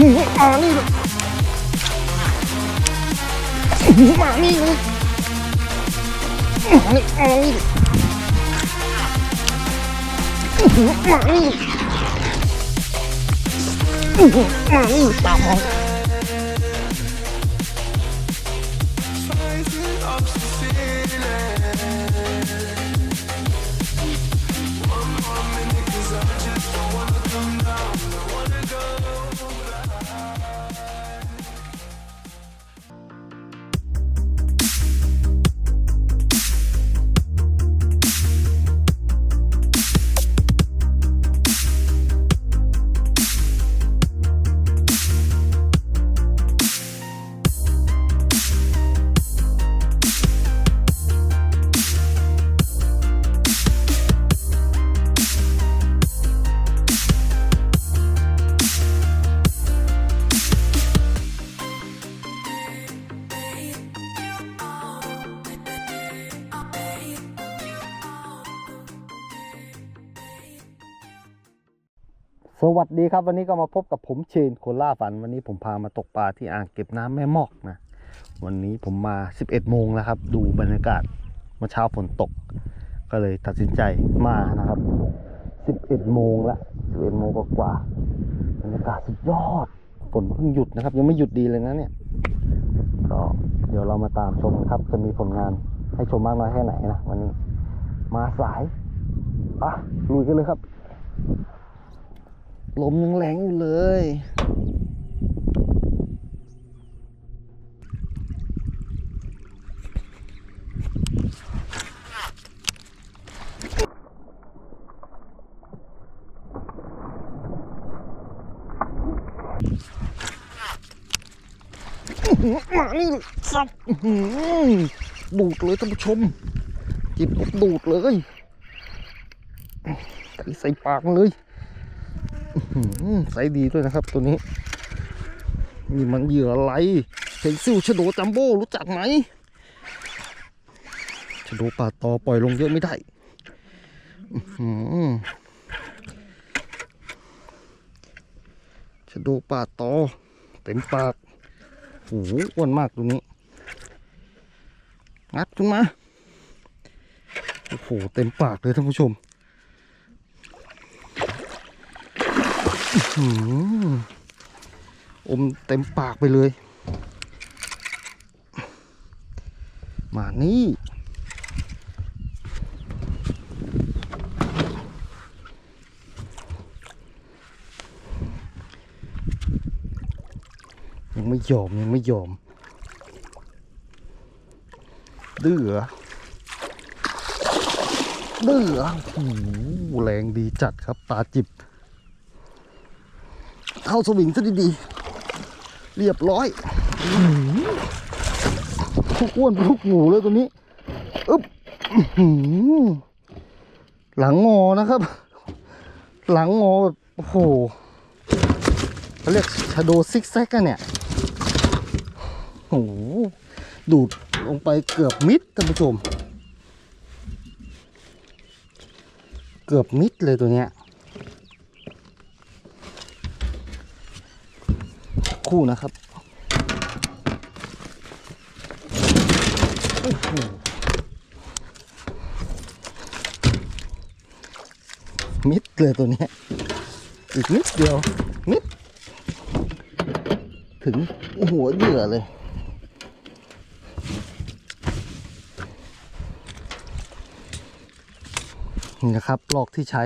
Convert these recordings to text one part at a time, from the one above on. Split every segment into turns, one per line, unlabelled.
หือมานี่เลยอื้อหือมานี่เลยมานี่มานี่เลยอื้อหือมานี่เลยอื้อหือมานี่ตามมา สวัสดีครับวันนี้ก็มาพบกับผมเชนโคล่าฝัน วันนี้ผมพามาตกปลาที่อ่างเก็บน้ำแม่มอกนะ วันนี้ผมมา 11 โมงแล้วครับ ดูบรรยากาศเมื่อเช้าฝนตก ก็เลยตัดสินใจมานะครับ 11 โมงละ11โมงกว่าบรรยากาศสุดยอดฝนเพิ่งหยุดนะครับ ยังไม่หยุดดีเลยนะเนี่ยก็เดี๋ยวเรามาตามชมครับจะมีผลงานให้ชมมากน้อยแค่ไหนนะวันนี้มาสายปะลุยกันเลยครับ ลมยังแรงอยู่เลยมานี่สับดูดเลยท่านผู้ชม จิบดูดเลยใส่ปากเลย ไซส์ดีด้วยนะครับ ตัวนี้นี่มันเหยื่ออะไรเพนซิลชโดจัมโบ้รู้จักไหมชโดป่าตอปล่อยลงเยอะไม่ได้ชโดป่าตอเต็มปากโอ้โหอ้วนมากตัวนี้ งัดขึ้นมา โอ้โห เต็มปากเลยท่านผู้ชม หืม อมเต็มปากไปเลย มานี่ยังไม่ยอม ยังไม่ยอม ดื้อเดื้อโอ้โหแรงดีจัดครับ ตาจิบ เข้าสวิงซะดีๆ เรียบร้อยอื้อหือทุกอ้วนทุกหมูเลยตัวนี้อึ๊บอื้อหือหลังงอนะครับ หลังงอแบบโอ้โหเขาเรียกชาโดซิกแซกกันเนี่ยโอ้โหดูดลงไปเกือบมิดท่านผู้ชม เกือบมิดเลยตัวเนี้ย คู่นะครับมิดเลยตัวนี้อีกนิดเดียวมิดถึงหัวเหยื่อเลย นี่นะครับลอกที่ใช้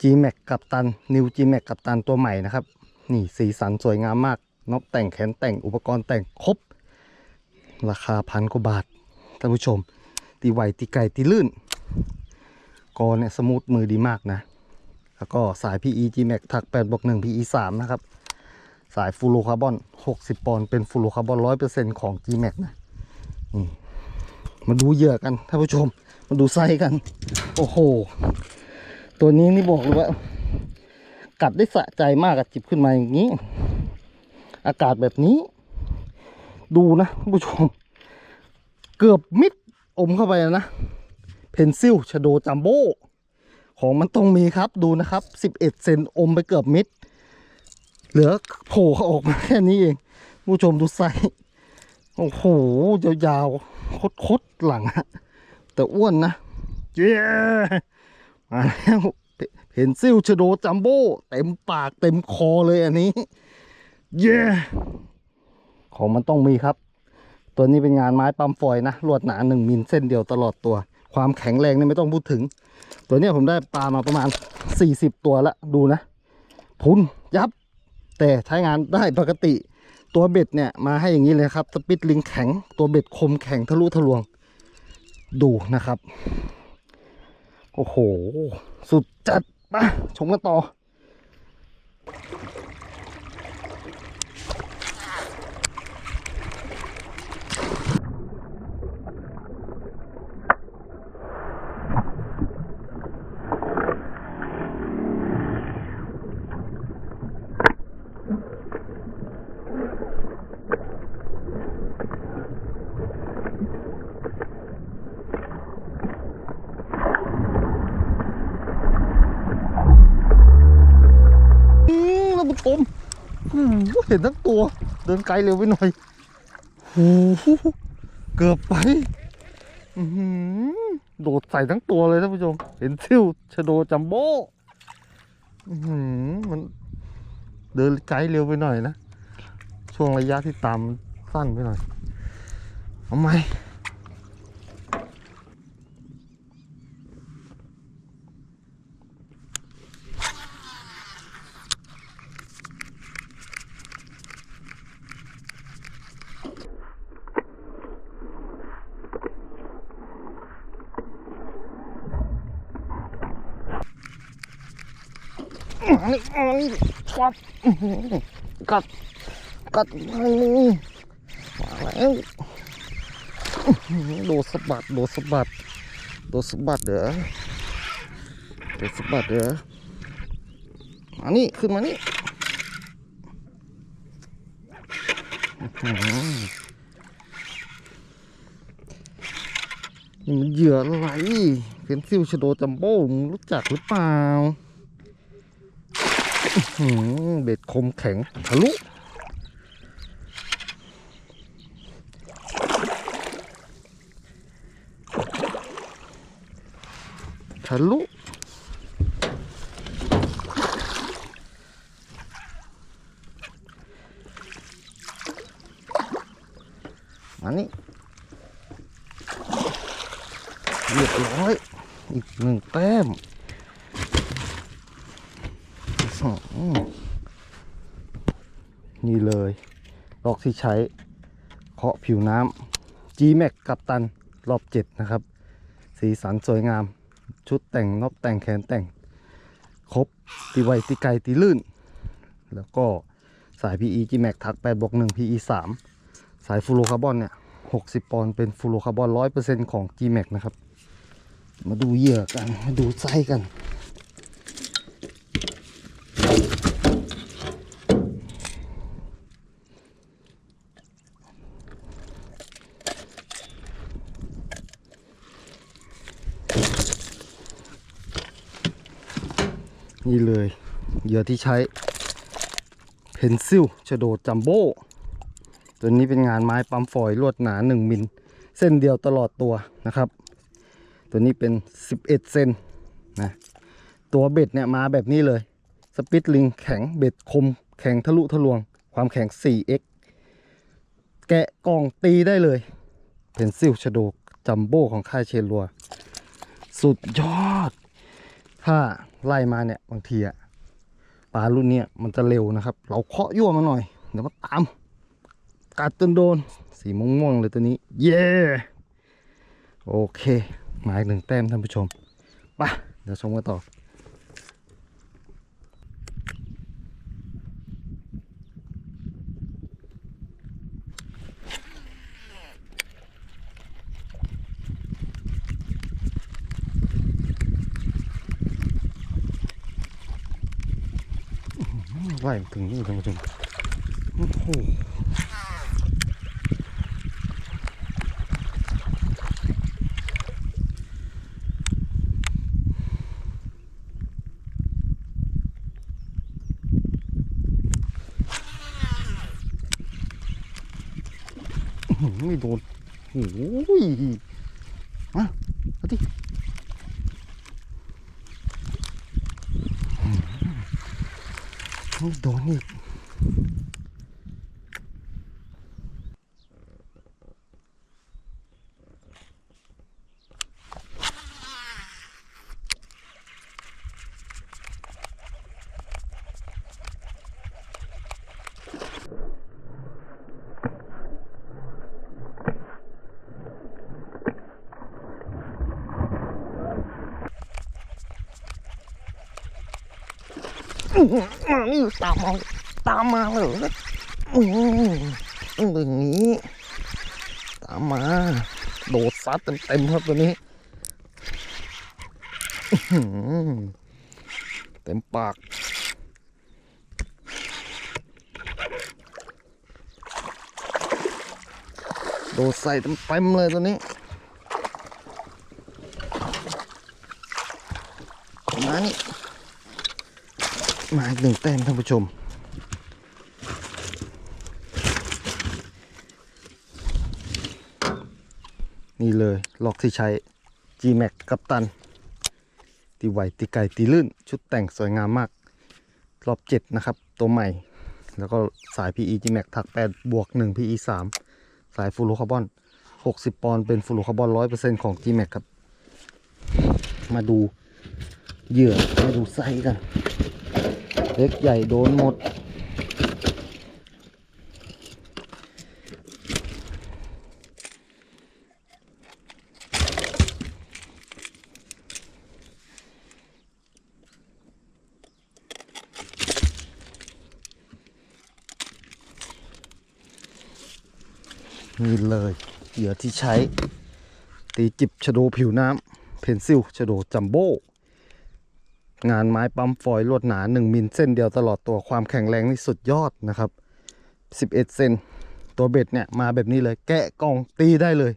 G-Max กับตัน New G-Max กับตันตัวใหม่นะครับ นี่สีสันสวยงามมากน็อปแต่งแขนแต่งอุปกรณ์แต่งครบ ราคาพันกว่าบาทท่านผู้ชม ตีไหวตีไก่ตีลื่นกอเนี่ยสมูทมือดีมากนะ แล้วก็สาย PE G-Max ถัก8บวก1 PE 3นะครับ สายฟูโรคาร์บอน 60 ปอนด์เป็นฟูโรคาร์บอน 100%ของ G-Max นะนี่มาดูเหยื่อกันท่านผู้ชม มาดูไส้กัน โอ้โห ตัวนี้นี่บอกเลยว่า กัดได้สะใจมากอะจิบขึ้นมาอย่างนี้ อากาศแบบนี้ ดูนะผู้ชม เกือบมิดอมเข้าไปแล้วนะเพนซิลชโดจัมโบ้ของมันต้องมีครับดูนะครับ 11 เซนอมไปเกือบมิด เหลือโผล่เขาออกมาแค่นี้เอง ผู้ชมดูไซส์โอ้โห ยาวๆคดๆหลังอะแต่อ้วนนะ เย้มาแล้ว เห็นซิลชโดจัมโบ้เต็มปากเต็มคอเลยอันนี้ เย้ของมันต้องมีครับ ตัวนี้เป็นงานไม้ปั๊มฟอยนะลวดหนาหนึ่งมิลเส้นเดียวตลอดตัว ความแข็งแรงนี่ไม่ต้องพูดถึง ตัวนี้ผมได้ปลามาประมาณ 40 ตัวล้วดูนะ พุนยับ แต่ใช้งานได้ปกติ ตัวเบ็ดเนี่ยมาให้อย่างนี้เลยครับ สปิดลิงแข็ง ตัวเบ็ดคมแข็งทะลุทะลวง ดูนะครับ โอ้โห สุดจัดมาชมกันต่อมท่านผู้ชมอืม เห็นทั้งตัว เดินไกลเร็วไปหน่อยโอ้โหเกือบไปโดดใส่ทั้งตัวเลยท่านผู้ชม เห็นซิวชะโดจัมโบ้มันเดินไกลเร็วไปหน่อยนะ ช่วงระยะที่ตามสั้นไปหน่อย เอาไหม อันนี้อั กัดกัดกัดอันนี้มาแล้วโดสะบัดโดสะบัดโดสะบัดเด้อโดสะบัดเด้อมานี่ขึ้นมานี่นี่มันเหยื่ออะไรเพนซิลชโดจัมโบ้มึงรู้จักหรือเปล่า เบ็ดคมแข็งทะลุทะลุมานี่เรียบร้อย อีกหนึ่งแต้ม นี่เลยลอกที่ใช้เคาะผิวน้ำ G-Max กับตันรอบ7นะครับ สีสันสวยงาม ชุดแต่งนอบแต่งแขนแต่ง ครบ ตีไวตีไกลตีลื่น แล้วก็สาย PE G-Max ทัก8บวก1 PE 3 สายฟูโรคาร์บอนเนี่ย 60 ปอนด์เป็นฟูโรคาร์บอน 100%ของ G-Max นะครับ มาดูเหยื่อกัน มาดูไส้กัน นี่เลยเหยื่อที่ใช้เพนซิลชโดจัมโบ้ตัวนี้เป็นงานไม้ปั๊มฟอยลวดหนา 1 มิล เส้นเดียวตลอดตัวนะครับ ตัวนี้เป็น 11 เซนนะตัวเบ็ดเนี่ยมาแบบนี้เลย สปิตลิงแข็งเบ็ดคม แข็งทะลุทะลวง ความแข็ง 4x แกะกล่องตีได้เลยเพนซิลชโดจัมโบ้ของค่ายเชลัว สุดยอด ถ้า ไล่มาเนี่ยบางทีอะปลารุ่นเนี้ยมันจะเร็วนะครับ เราเคาะยั่วมาหน่อย เดี๋ยวมาตามกัดจนโดน สีม่วงๆเลยตัวนี้ เย่โอเค หมายหนึ่งแต้มท่านผู้ชมไปเดี๋ยวชมกันต่อ ไหวถึงอยู่ท่านผู้ชมโอ้โหไม่โดนโอ้ย ไม่โดนอีก
มานี่ตามมาตามมาเลยอืมอย่างนี้ตามมา โดดซัดเต็มๆครับตัวนี้เต็มปากโดดใส่เต็มๆเลยตัวนี้มานี่ มาอีกหนึ่งแต้มท่านผู้ชม
นี่เลยล็อกที่ใช้ G-Max กัปตัน ตีไหวตีไก่ตีลื่น ชุดแต่งสวยงามมาก รอบ7นะครับ ตัวใหม่ แล้วก็สาย PE G-Max ถัก8บวก1 PE 3สายฟูโรคาร์บอน60ปอนด์เป็นฟูโรคาร์บอน100%ของ G-Max ครับ มาดูเหยื่อมาดูไซส์กัน เล็กใหญ่โดนหมด นี่เลยเหยื่อที่ใช้ ตีจิบชะโดผิวน้ำเพนซิลชะโดจัมโบ้ งานไม้ปั๊มฟอยล์ลวดหนา 1 มิลเส้นเดียวตลอดตัวความแข็งแรงนี่สุดยอดนะครับ 11 เซนตัวเบ็ดเนี่ยมาแบบนี้เลยแกะกองตีได้เลย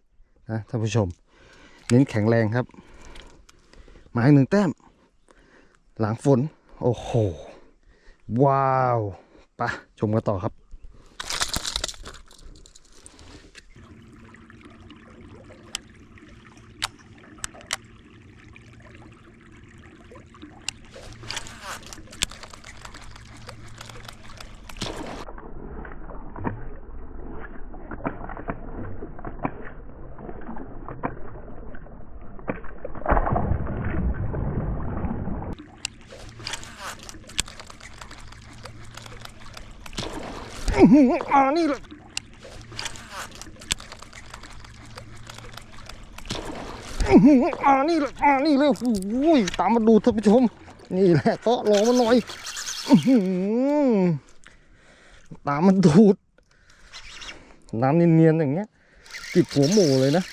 นะท่านผู้ชม เน้นแข็งแรงครับ หมายหนึ่งแต้ม หลังฝน โอ้โห ว้าวไปะชมกันต่อครับ
อ่านี่เลย
อ่านี่เลยอ่านี่เลยโอ้ยตามมาดูท่านผู้ชม นี่แหละเตาะรอมาหน่อยตามมันดูด น้ำเนียนๆอย่างเงี้ยจิบหัวหมูเลยนะ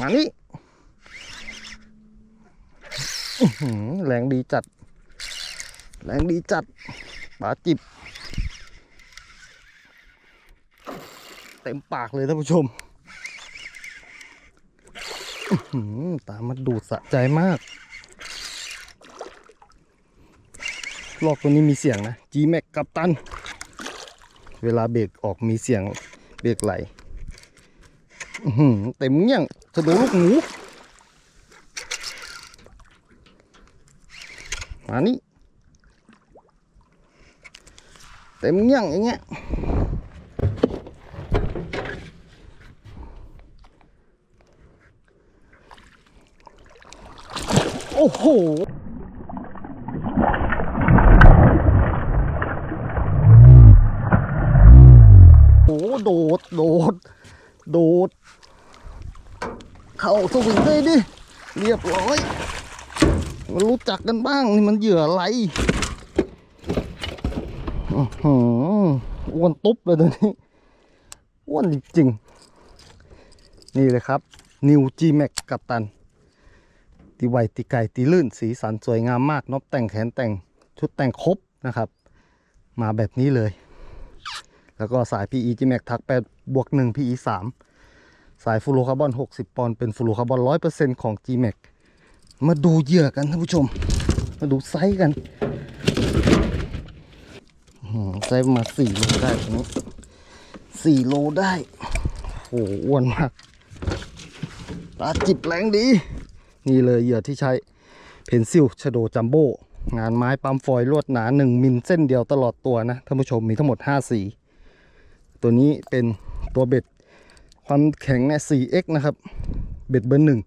มานี่แรงดีจัด แรงดีจัดปลาจิบ เต็มปากเลยท่านผู้ชม ตามาดูดสะใจมากลอกตัวนี้มีเสียงนะ G-Max กับตัน เวลาเบรกออกมีเสียงเบรกไหลเต็มเงี้ยงสะดุลูกหมูมานี่ เต็มเงี้ยงอย่างเงี้ยโอ้โหโอ้โดด โดด โดด เข้าสวิงได้ดิ เรียบร้อยมารู้จักกันบ้าง นี่มันเหยื่ออะไร อื้อหืออ้วนตุ๊บเลยตัวนี้อ้วนจริงๆ นี่เลยครับนิว G-Max กับตัน ตีไวตีไก่ตีลื่นสีสันสวยงามมากนบแต่งแขนแต่งชุดแต่งครบนะครับ มาแบบนี้เลย แล้วก็สาย PE G-Max ทัก8บวก1 PE 3สายฟูโรคาร์บอน 60 ปอนด์เป็นฟูโรคาร์บอน 100%ของ G-Max มาดูเหยื่อกันท่านผู้ชม มาดูไซส์กัน อื้มาสี่โลได้ตรงนี้สี่โลได้โอ้โหอ้วนมากปลาจิบแรงดี นี่เลยเหยื่อที่ใช้เพนซิลชโดจัมโบ้งานไม้ปั๊มฟอยล์ลวดหนา 1 มิลเส้นเดียวตลอดตัวนะท่านผู้ชมมีทั้งหมด 5 สี ตัวนี้เป็นตัวเบ็ด ความแข็งเนี่ย 4x นะครับ เบ็ดเบอร์หนึ่ง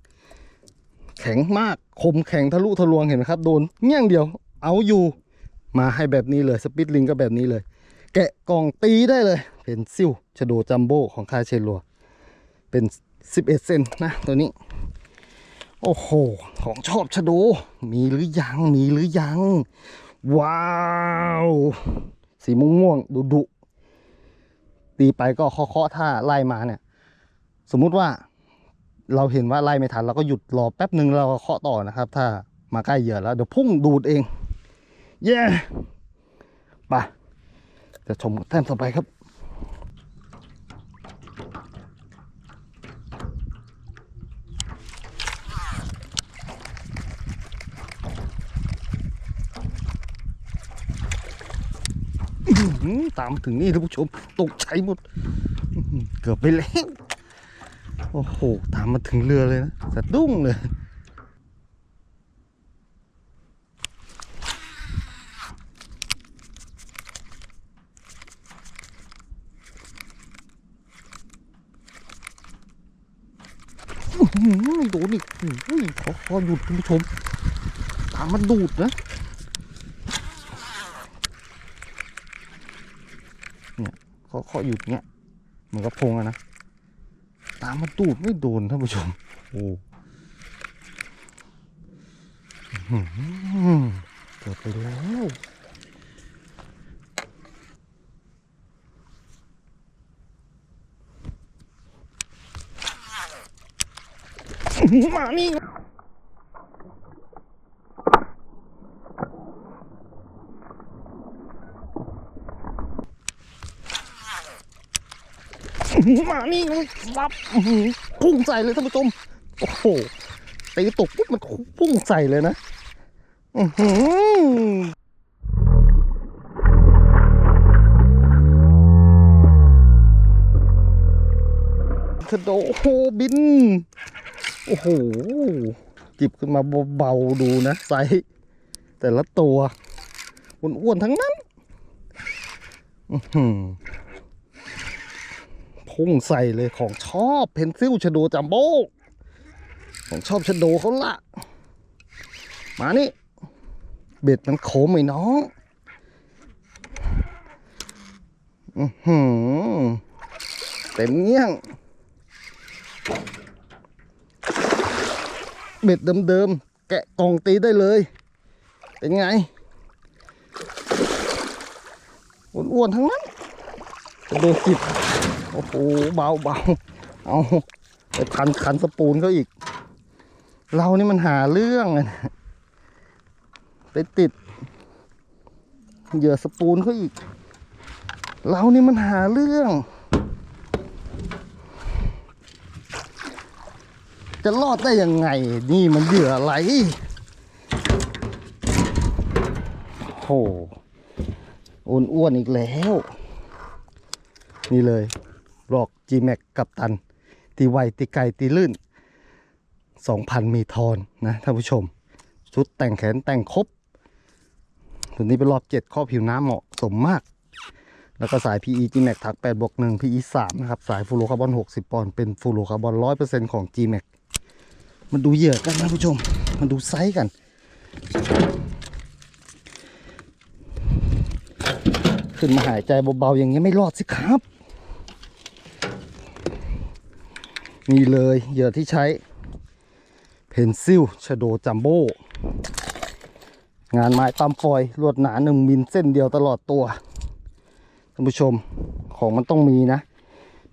แข็งมากคมแข็งทะลุทะลวงเห็นไหมครับ โดนเงี้ยงเดียวเอาอยู่ มาให้แบบนี้เลยสปิดลิงก็แบบนี้เลย แกะกล่องตีได้เลย เป็นซิลชโดจัมโบ้ของคาเชลัว เป็น 11 เซนนะตัวนี้ โอ้โห ของชอบชโด มีหรือยัง มีหรือยัง ว้าว สีม่วงม่วงดุดุตีไปก็เคาะๆถ้าไล่มาเนี่ย สมมุติว่าเราเห็นว่าไล่ไม่ทันเราก็หยุดรอแป๊บหนึ่งเราก็เคาะต่อนะครับ ถ้ามาใกล้เหยื่อแล้ว เดี๋ยวพุ่งดูดเอง เย้ไปจะชมแต้มต่อไปครับตามถึงนี่ท่านผู้ชม ตกใจหมด เกือบไปแล้ว โอ้โห ตามมาถึงเรือเลยนะสะดุ้งเลย อื้อหือโดนอีกเฮ้ยขอหยุดท่านผู้ชมตามมันดูดนะเคาะเคาะหยุดเงี้ยเหมือนกับพงอะนะตามมาตูดไม่โดนท่านผู้ชมโอ้อื้อหือเกิดไปแล้วมานี่ มานี่เลยรับพุ่งใส่เลยท่านผู้ชมโอ้โหตีตกปุ๊บมันพุ่งใส่เลยนะอือหือกระโดดโหบิน โอ้โห จิบขึ้นมาเบาๆดูนะไซส์แต่ละตัวอ้วนๆทั้งนั้น อือ พุ่งใส่เลยของชอบเพนซิลชโดจัมโบ้ของชอบชโดเขาละ มานี่ เบ็ดมันโขมไอ้น้องอือหือเต็มเงี้ยง เบ็ดเดิมๆแกะกล่องตีได้เลย เป็นไงอ้วนๆทั้งนั้นชโดนจิบ โอ้โหเบาเบาเอาไปทันขันสปูนเขาอีก เรานี่มันหาเรื่องนะไปติด เหยื่อสปูนเขาอีก เรานี่มันหาเรื่อง จะรอดได้ยังไง นี่มันเหยื่ออะไรโอ้อ้วนๆอีกแล้ว นี่เลย หลอก G-Max กับตัน ตีไวตีไกลตีลื่น 2,000 มีทอนนะท่านผู้ชม ชุดแต่งแขนแต่งครบตัวนี้เป็นรอบ 7 ข้อผิวน้ำเหมาะสมมาก แล้วก็สาย PE G-Max ถัก8บวก1 PE 3นะครับ สายฟูโรคาร์บอน 60 ปอนด์เป็นฟูโรคาร์บอน 100%ของ G-Max มันดูเหยื่อกันนะท่านผู้ชมมันดูไซส์กันขึ้นมาหายใจเบาๆอย่างนี้ยไม่รอดสิครับ นี่เลยเหยื่อที่ใช้ เพนซิลชโดจัมโบ้งานไม้ปั๊มฟอยล์ลวดหนาหนึ่งมิลเส้นเดียวตลอดตัวท่านผู้ชมของมันต้องมีนะ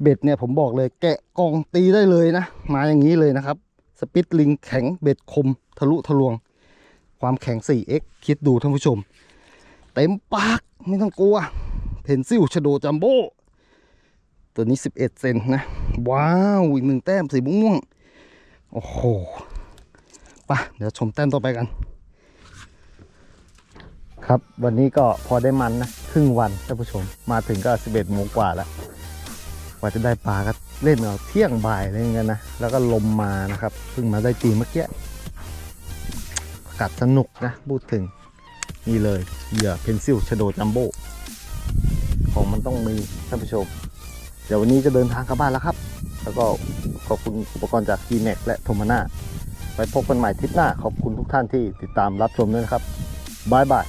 เบ็ดเนี่ยผมบอกเลยแกะกองตีได้เลยนะ มาอย่างนี้เลยนะครับ สปิตลิงแข็งเบ็ดคม ทะลุทะลวง ความแข็ง 4x คิดดูท่านผู้ชม เต็มปากไม่ต้องกลัวเพนซิลชโดจัมโบ้ ตัวนี้ 11 เซนนะ ว้าวอีกหนึ่งแต้มสีม่วงโอ้โหไปะเดี๋ยวชมแต้มต่อไปกัน ครับวันนี้ก็พอได้มันนะ ครึ่งวันท่านผู้ชม มาถึงก็ 11โมงกว่าแล้วกว่าจะได้ปลาก็เล่นเอาเที่ยงบ่ายอะไรอย่างเงี้ยนะ แล้วก็ลมมานะครับเพิ่งมาได้ตีเมื่อกี้กัดสนุกนะพูดถึง นี่เลยเหยื่อเพนซิลชโดจัมโบ้ของมันต้องมีท่านผู้ชม เดี๋ยววันนี้จะเดินทางกลับบ้านแล้วครับ แล้วก็ขอบคุณอุปกรณ์จาก g m a x และโทมาน่าไว้พบกันใหม่ทริปหน้า ขอบคุณทุกท่านที่ติดตามรับชมด้วยนะครับบายบาย